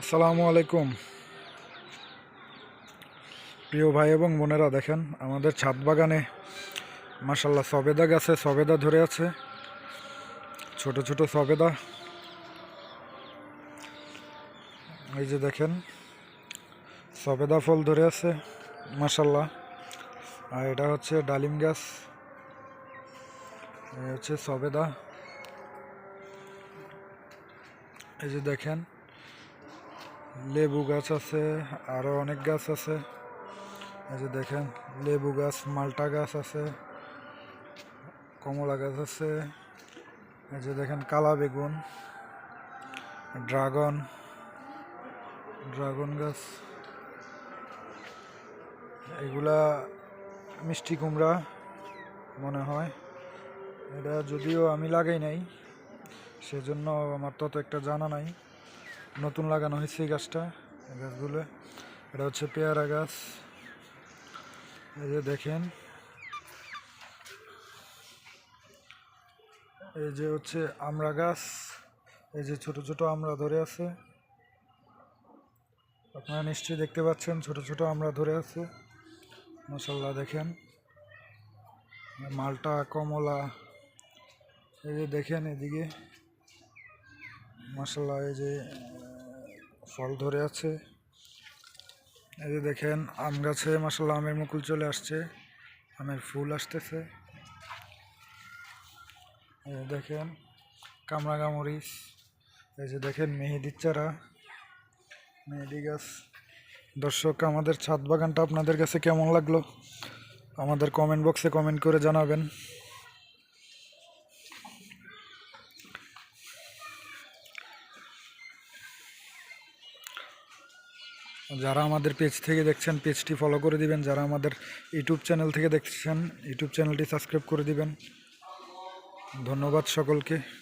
আসসালামু আলাইকুম। প্রিয় ভাই এবং বোনেরা, দেখেন আমাদের ছাদ বাগানে মাসাল্লাহ সবেদা গাছে সবেদা ধরে আছে। ছোট ছোট সবেদা। এই যে দেখেন, সবেদা ফল ধরে আছে মাসাল্লাহ আর এটা হচ্ছে ডালিম গাছ। এই হচ্ছে সবেদা। এই যে দেখেন লেবু গাছ আছে আরও অনেক গাছ আছে। এই যে দেখেন, লেবু গাছ, মালটা গাছ আছে, কমলা গাছ আছে। এই যে দেখেন, কালা বেগুন, ড্রাগন ড্রাগন গাছ। এগুলা মিষ্টি কুমড়া মনে হয়। এটা যদিও আমি লাগাই নাই, সেজন্য আমার তত একটা জানা নাই। নতুন লাগানো হয়েছে এই গাছটা, এই গাছগুলো। এটা হচ্ছে পেয়ারা গাছ। এই যে দেখেন। এই যে হচ্ছে আমড়া গাছ। এই যে ছোট ছোট আমড়া ধরে আছে। আপনারা নিশ্চয়ই দেখতে পাচ্ছেন ছোট ছোট আমড়া ধরে আছে। মশাল্লা দেখেন। মালটা, কমলা। এই যে দেখেন এদিকে। মাসাল্লাহ এই যে ফল ধরে আছে। এই যে দেখেন, আম গাছে মাসাল্লাহ আমের মুকুল চলে আসছে। আমের ফুল আসতেছে। এই যে দেখেন, কামরাঙা মরিচ। এই যে দেখেন, মেহেদির চারা। মেহেদি গাছ। দর্শক, আমাদের ছাদ বাগানটা আপনাদের কাছে কেমন লাগল? আমাদের কমেন্ট বক্সে কমেন্ট করে জানাবেন। যারা আমাদের পেজ থেকে দেখছেন পেজটি ফলো করে দিবেন। যারা আমাদের ইউটিউব চ্যানেল থেকে দেখছেন ইউটিউব চ্যানেলটি সাবস্ক্রাইব করে দিবেন। ধন্যবাদ সকলকে।